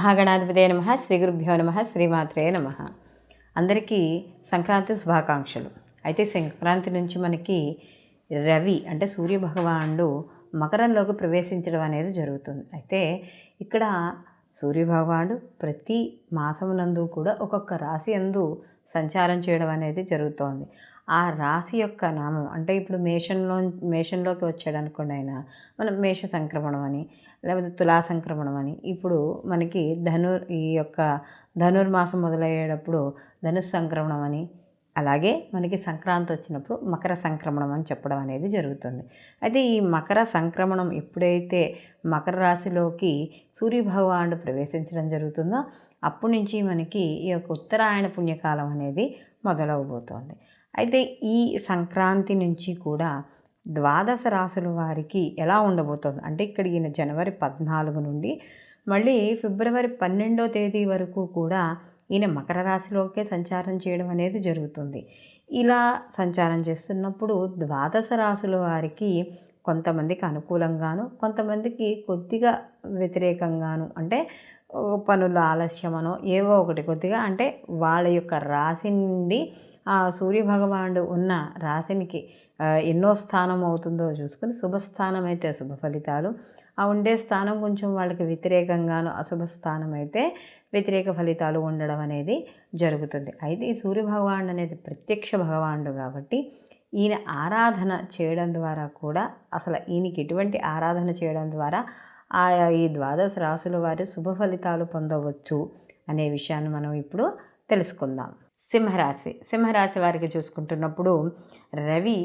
మహాగణాధిపతే నమ శ్రీ గురుభ్యో నమ శ్రీమాత్రే నమ. అందరికీ సంక్రాంతి శుభాకాంక్షలు. అయితే సంక్రాంతి నుంచి మనకి రవి అంటే సూర్య భగవానుడు మకరంలోకి ప్రవేశించడం అనేది జరుగుతుంది. అయితే ఇక్కడ సూర్యభగవానుడు ప్రతి మాసమునందు కూడా ఒక్కొక్క రాశి అందు సంచారం చేయడం అనేది జరుగుతోంది. ఆ రాశి యొక్క నామం అంటే ఇప్పుడు మేషంలో మేషంలోకి వచ్చాడు అనుకోండి ఆయన మనం మేష సంక్రమణం అని లేకపోతే తులా సంక్రమణం అని ఇప్పుడు మనకి ధనుర్ ఈ యొక్క ధనుర్మాసం మొదలయ్యేటప్పుడు ధనుస్ సంక్రమణం అని అలాగే మనకి సంక్రాంతి వచ్చినప్పుడు మకర సంక్రమణం అని చెప్పడం అనేది జరుగుతుంది. అయితే ఈ మకర సంక్రమణం ఎప్పుడైతే మకర రాశిలోకి సూర్యభగవానుడు ప్రవేశించడం జరుగుతుందో అప్పటి నుంచి మనకి ఈ యొక్క ఉత్తరాయణ పుణ్యకాలం అనేది మొదలవబోతోంది. అయితే ఈ సంక్రాంతి నుంచి కూడా ద్వాదశ రాసుల వారికి ఎలా ఉండబోతోంది? అంటే ఇక్కడ ఈయన జనవరి పద్నాలుగు నుండి మళ్ళీ ఫిబ్రవరి పన్నెండో తేదీ వరకు కూడా ఈయన మకర రాశిలోకే సంచారం చేయడం అనేది జరుగుతుంది. ఇలా సంచారం చేస్తున్నప్పుడు ద్వాదశ రాసుల వారికి కొంతమందికి అనుకూలంగాను కొంతమందికి కొద్దిగా వ్యతిరేకంగాను అంటే పనుల ఆలస్యమనో ఏవో ఒకటి కొద్దిగా అంటే వాళ్ళ యొక్క రాశి నుండి ఆ సూర్యభగవానుడు ఉన్న రాశినికి ఎన్నో స్థానం అవుతుందో చూసుకుని శుభస్థానం అయితే శుభ ఫలితాలు. ఆ ఉండే స్థానం కొంచెం వాళ్ళకి వ్యతిరేకంగాను అశుభ స్థానం అయితే వ్యతిరేక ఫలితాలు ఉండడం అనేది జరుగుతుంది. అయితే ఈ సూర్యభగవానుడు అనేది ప్రత్యక్ష భగవానుడు కాబట్టి ఈయన ఆరాధన చేయడం ద్వారా కూడా అసలు ఈయనకి ఎటువంటి ఆరాధన చేయడం ద్వారా ఆయా ఈ ద్వాదశ రాసుల వారి శుభ ఫలితాలు పొందవచ్చు అనే విషయాన్ని మనం ఇప్పుడు తెలుసుకుందాం. సింహరాశి. సింహరాశి వారికి చూసుకుంటున్నప్పుడు రవి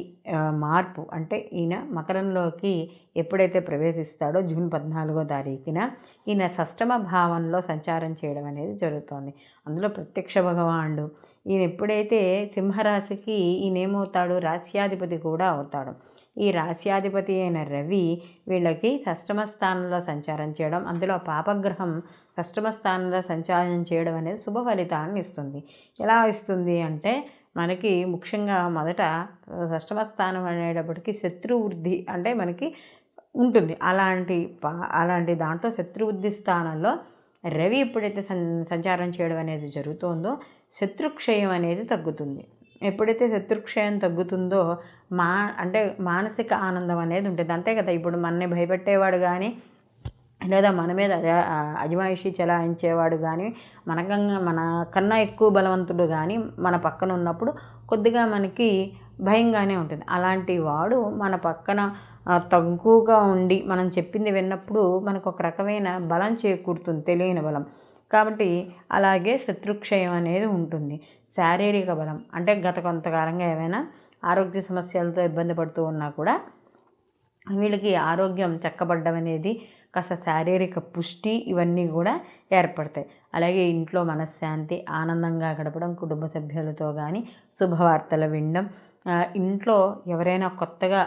మార్పు అంటే ఈయన మకరంలోకి ఎప్పుడైతే ప్రవేశిస్తాడో జూన్ పద్నాలుగో తారీఖున ఈయన సష్టమ భావంలో సంచారం చేయడం అనేది జరుగుతోంది. అందులో ప్రత్యక్ష భగవానుడు ఈయన ఎప్పుడైతే సింహరాశికి ఈయన ఏమవుతాడు రాశ్యాధిపతి కూడా అవుతాడు. ఈ రాశ్యాధిపతి అయిన రవి వీళ్ళకి సష్టమ స్థానంలో సంచారం చేయడం అందులో పాపగ్రహం కష్టమ స్థానంలో సంచారం చేయడం అనేది శుభ ఫలితాన్ని ఇస్తుంది. ఎలా ఇస్తుంది అంటే మనకి ముఖ్యంగా మొదట కష్టమ స్థానం అనేటప్పటికి శత్రువృద్ధి అంటే మనకి ఉంటుంది. అలాంటి అలాంటి దాంట్లో శత్రువృద్ధి స్థానంలో రవి ఎప్పుడైతే సంచారం చేయడం అనేది జరుగుతుందో శత్రుక్షయం అనేది తగ్గుతుంది. ఎప్పుడైతే శత్రుక్షయం తగ్గుతుందో మా అంటే మానసిక ఆనందం అనేది ఉంటుంది. అంతే కదా ఇప్పుడు మనని భయపెట్టేవాడు కానీ లేదా మన మీద అజమాయిషి చెలాయించేవాడు కానీ మనకంగా మన కన్నా ఎక్కువ బలవంతుడు కానీ మన పక్కన ఉన్నప్పుడు కొద్దిగా మనకి భయంగానే ఉంటుంది. అలాంటి వాడు మన పక్కన తక్కువగా ఉండి మనం చెప్పింది విన్నప్పుడు మనకు ఒక రకమైన బలం చేకూరుతుంది తెలియని బలం. కాబట్టి అలాగే శత్రుక్షయం అనేది ఉంటుంది. శారీరక బలం. అంటే గత కొంతకాలంగా ఏమైనా ఆరోగ్య సమస్యలతో ఇబ్బంది పడుతూ ఉన్నా కూడా వీళ్ళకి ఆరోగ్యం చక్కబడ్డం అనేది కాస్త శారీరక పుష్టి ఇవన్నీ కూడా ఏర్పడతాయి. అలాగే ఇంట్లో మనశ్శాంతి ఆనందంగా గడపడం కుటుంబ సభ్యులతో కానీ శుభవార్తలు వినడం ఇంట్లో ఎవరైనా కొత్తగా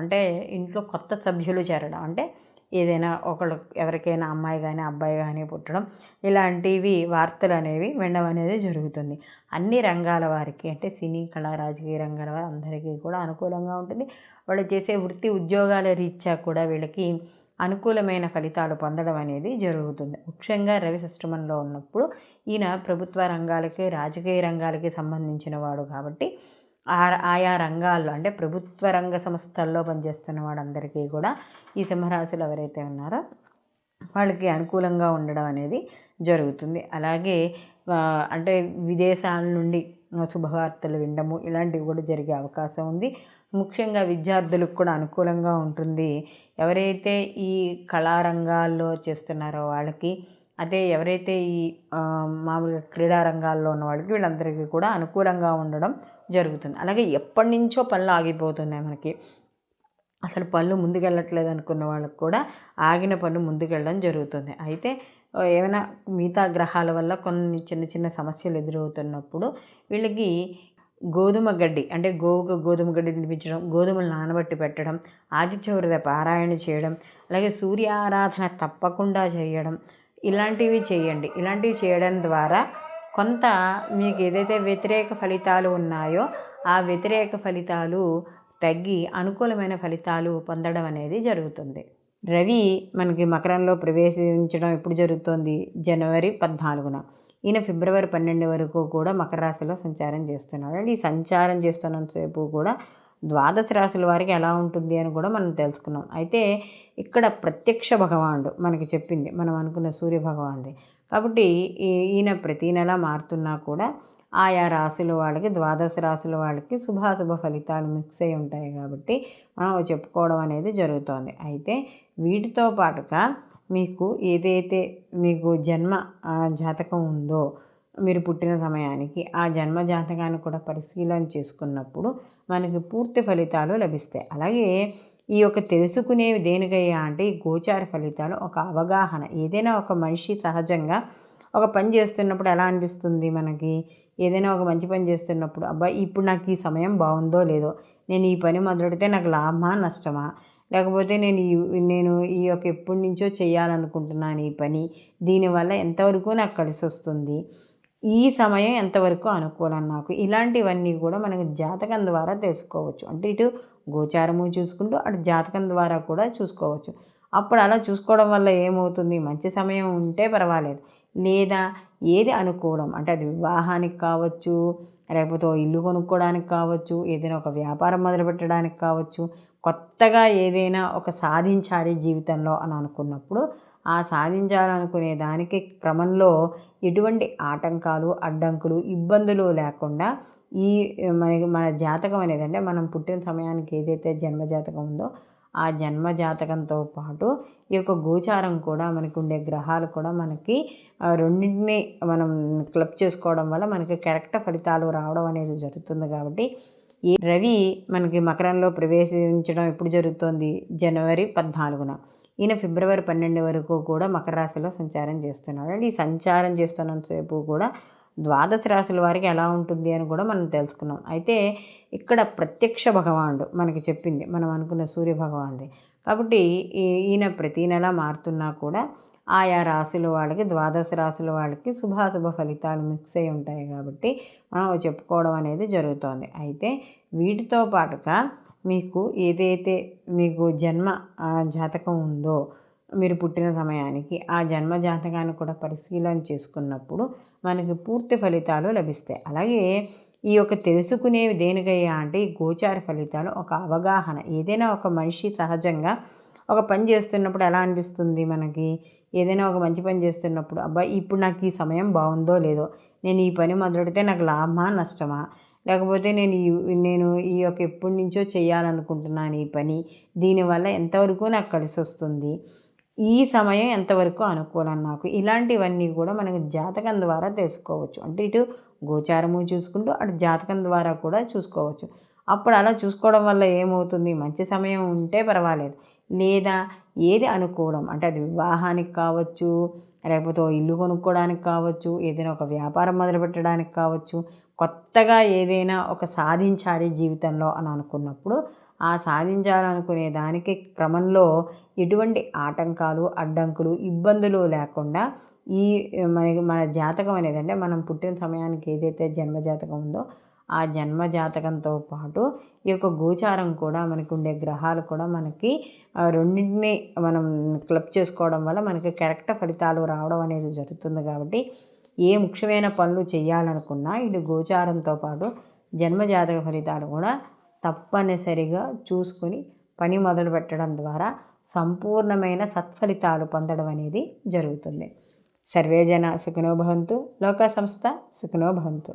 అంటే ఇంట్లో కొత్త సభ్యులు చేరడం అంటే ఏదైనా ఒకళ్ళు ఎవరికైనా అమ్మాయి కానీ అబ్బాయి కానీ పుట్టడం ఇలాంటివి వార్తలు అనేవి వినడం అనేది జరుగుతుంది. అన్ని రంగాల వారికి అంటే సినీ కళా రాజకీయ రంగాల వారి అందరికీ కూడా అనుకూలంగా ఉంటుంది. వాళ్ళు చేసే వృత్తి ఉద్యోగాల రీత్యా కూడా వీళ్ళకి అనుకూలమైన ఫలితాలు పొందడం అనేది జరుగుతుంది. ముఖ్యంగా రవి సష్టమంలో ఉన్నప్పుడు ఈయన ప్రభుత్వ రంగాలకి రాజకీయ రంగాలకి సంబంధించిన వాడు కాబట్టి ఆయా రంగాల్లో అంటే ప్రభుత్వ రంగ సంస్థల్లో పనిచేస్తున్న వాడందరికీ కూడా ఈ సింహరాశులు ఎవరైతే ఉన్నారో వాళ్ళకి అనుకూలంగా ఉండడం అనేది జరుగుతుంది. అలాగే అంటే విదేశాల నుండి శుభవార్తలు వినడము ఇలాంటివి కూడా జరిగే అవకాశం ఉంది. ముఖ్యంగా విద్యార్థులకు కూడా అనుకూలంగా ఉంటుంది. ఎవరైతే ఈ కళారంగాల్లో చేస్తున్నారో వాళ్ళకి అదే ఎవరైతే ఈ మామూలుగా క్రీడా రంగాల్లో ఉన్న వాళ్ళకి వీళ్ళందరికీ కూడా అనుకూలంగా ఉండడం జరుగుతుంది. అలాగే ఎప్పటి నుంచో పనులు ఆగిపోతున్నాయి మనకి. అసలు పనులు ముందుకెళ్ళట్లేదు అనుకున్న వాళ్ళకి కూడా ఆగిన పనులు ముందుకెళ్ళడం జరుగుతుంది. అయితే ఏమైనా మిగతా గ్రహాల వల్ల కొన్ని చిన్న చిన్న సమస్యలు ఎదురవుతున్నప్పుడు వీళ్ళకి గోధుమ గడ్డి అంటే గోవుకు గోధుమ గడ్డి తినిపించడం గోధుమలు నానబట్టి పెట్టడం ఆదిత్య హృదయ పారాయణ చేయడం అలాగే సూర్య ఆరాధన తప్పకుండా చేయడం ఇలాంటివి చేయండి. ఇలాంటివి చేయడం ద్వారా కొంత మీకు ఏదైతే వ్యతిరేక ఫలితాలు ఉన్నాయో ఆ వ్యతిరేక ఫలితాలు తగ్గి అనుకూలమైన ఫలితాలు పొందడం అనేది జరుగుతుంది. రవి మనకి మకరంలో ప్రవేశించడం ఎప్పుడు జరుగుతోంది? జనవరి పద్నాలుగున. ఈయన ఫిబ్రవరి పన్నెండు వరకు కూడా మకర రాశిలో సంచారం చేస్తున్నాడు. అండ్ ఈ సంచారం చేస్తున్నంతసేపు కూడా ద్వాదశ రాశుల వారికి ఎలా ఉంటుంది అని కూడా మనం తెలుసుకున్నాం. అయితే ఇక్కడ ప్రత్యక్ష భగవానుడు మనకి చెప్పింది మనం అనుకున్న సూర్య భగవానుడి. కాబట్టి ఈయన ప్రతీ నెల మారుతున్నా కూడా ఆయా రాశుల వాళ్ళకి ద్వాదశ రాశుల వాళ్ళకి శుభాశుభ ఫలితాలు మిక్స్ అయి ఉంటాయి కాబట్టి మనం చెప్పుకోవడం అనేది జరుగుతోంది. అయితే వీటితో పాటుగా మీకు ఏదైతే మీకు జన్మ జాతకం ఉందో మీరు పుట్టిన సమయానికి ఆ జన్మ జాతకాన్ని కూడా పరిశీలన చేసుకున్నప్పుడు మనకి పూర్తి ఫలితాలు లభిస్తాయి. అలాగే ఈ యొక్క తెలుసుకునేవి దేనికయ్యా అంటే ఈ గోచార ఫలితాలు ఒక అవగాహన. ఏదైనా ఒక మనిషి సహజంగా ఒక పని చేస్తున్నప్పుడు ఎలా అనిపిస్తుంది మనకి? ఏదైనా ఒక మంచి పని చేస్తున్నప్పుడు అబ్బాయి ఇప్పుడు నాకు ఈ సమయం బాగుందో లేదో? నేను ఈ పని మొదలెడితే నాకు లాభమా నష్టమా? లేకపోతే నేను ఈ నేను ఈ యొక్క ఎప్పటి నుంచో చేయాలనుకుంటున్నాను ఈ పని దీనివల్ల ఎంతవరకు నాకు కలిసి వస్తుంది ఈ సమయం ఎంతవరకు అనుకూలం నాకు ఇలాంటివన్నీ కూడా మనకు జాతకం ద్వారా తెలుసుకోవచ్చు. అంటే ఇటు గోచారము చూసుకుంటూ అటు జాతకం ద్వారా కూడా చూసుకోవచ్చు. అప్పుడు అలా చూసుకోవడం వల్ల ఏమవుతుంది? మంచి సమయం ఉంటే పర్వాలేదు. లేదా ఏది అనుకూలం? అంటే అది వివాహానికి కావచ్చు లేకపోతే ఇల్లు కొనుక్కోవడానికి కావచ్చు ఏదైనా ఒక వ్యాపారం మొదలుపెట్టడానికి కావచ్చు కొత్తగా ఏదైనా ఒక సాధించాలి జీవితంలో అని అనుకున్నప్పుడు ఆ సాధించాలనుకునే దానికి క్రమంలో ఎటువంటి ఆటంకాలు అడ్డంకులు ఇబ్బందులు లేకుండా ఈ మనకి మన జాతకం అనేది అంటే మనం పుట్టిన సమయానికి ఏదైతే జన్మ జాతకం ఉందో ఆ జన్మ జాతకంతో పాటు ఈ యొక్క గోచారం కూడా మనకు ఉండే గ్రహాలు కూడా మనకి రెండింటిని మనం క్లబ్ చేసుకోవడం వల్ల మనకి కరెక్ట్ ఫలితాలు రావడం అనేది జరుగుతుంది కాబట్టి ఈ రవి మనకి మకరంలో ప్రవేశించడం ఎప్పుడు జరుగుతోంది? జనవరి పద్నాలుగున. ఈయన ఫిబ్రవరి పన్నెండు వరకు కూడా మకర రాశిలో సంచారం చేస్తున్నాడు. అండ్ ఈ సంచారం చేస్తున్నంతసేపు కూడా ద్వాదశ రాశుల వారికి ఎలా ఉంటుంది అని కూడా మనం తెలుసుకున్నాం. అయితే ఇక్కడ ప్రత్యక్ష భగవానుడు మనకి చెప్పింది మనం అనుకున్న సూర్య భగవానుడి. కాబట్టి ఈయన ప్రతీ నెల మారుతున్నా కూడా ఆయా రాసుల వాళ్ళకి ద్వాదశ రాసుల వాళ్ళకి శుభాశుభ ఫలితాలు మిక్స్ అయి ఉంటాయి కాబట్టి మనం చెప్పుకోవడం అనేది జరుగుతోంది. అయితే వీటితో పాటుగా మీకు ఏదైతే మీకు జన్మ జాతకం ఉందో మీరు పుట్టిన సమయానికి ఆ జన్మ జాతకాన్ని కూడా పరిశీలన చేసుకున్నప్పుడు మనకి పూర్తి ఫలితాలు లభిస్తాయి. అలాగే ఈ యొక్క తెలుసుకునేవి దేనికయ్యా అంటే ఈ గోచార ఫలితాలు ఒక అవగాహన. ఏదైనా ఒక మనిషి సహజంగా ఒక పని చేస్తున్నప్పుడు ఎలా అనిపిస్తుంది మనకి? ఏదైనా ఒక మంచి పని చేస్తున్నప్పుడు అబ్బాయి ఇప్పుడు నాకు ఈ సమయం బాగుందో లేదో నేను ఈ పని మొదలెడితే నాకు లాభమా నష్టమా? లేకపోతే నేను ఈ నేను ఈ యొక్క ఎప్పటి నుంచో చేయాలనుకుంటున్నాను ఈ పని దీనివల్ల ఎంతవరకు నాకు కలిసి వస్తుంది? ఈ సమయం ఎంతవరకు అనుకూలం నాకు? ఇలాంటివన్నీ కూడా మనకు జాతకం ద్వారా తెలుసుకోవచ్చు. అంటే ఇటు గోచారము చూసుకుంటూ అటు జాతకం ద్వారా కూడా చూసుకోవచ్చు. అప్పుడు అలా చూసుకోవడం వల్ల ఏమవుతుంది? మంచి సమయం ఉంటే పర్వాలేదు. లేదా ఏది అనుకూలం అంటే అది వివాహానికి కావచ్చు లేకపోతే ఇల్లు కొనుక్కోవడానికి కావచ్చు ఏదైనా ఒక వ్యాపారం మొదలుపెట్టడానికి కావచ్చు కొత్తగా ఏదైనా ఒక సాధించాలి జీవితంలో అని అనుకున్నప్పుడు ఆ సాధించాలనుకునే దానికి క్రమంలో ఎటువంటి ఆటంకాలు అడ్డంకులు ఇబ్బందులు లేకుండా ఈ మనకి మన జాతకం అనేది అంటే మనం పుట్టిన సమయానికి ఏదైతే జన్మ జాతకం ఉందో ఆ జన్మ జాతకంతో పాటు ఈ యొక్క గోచారం కూడా మనకు ఉండే గ్రహాలు కూడా మనకి రెండింటిని మనం క్లబ్ చేసుకోవడం వల్ల మనకి కరెక్ట్ ఫలితాలు రావడం అనేది జరుగుతుంది కాబట్టి ఏ ముఖ్యమైన పనులు చేయాలనుకున్నా ఇటు గోచారంతో పాటు జన్మజాతక ఫలితాలు కూడా తప్పనిసరిగా చూసుకుని పని మొదలు పెట్టడం ద్వారా సంపూర్ణమైన సత్ఫలితాలు పొందడం అనేది జరుగుతుంది. సర్వేజన సుఖనోభవంతు లోక సంస్థ సుఖనోభవంతు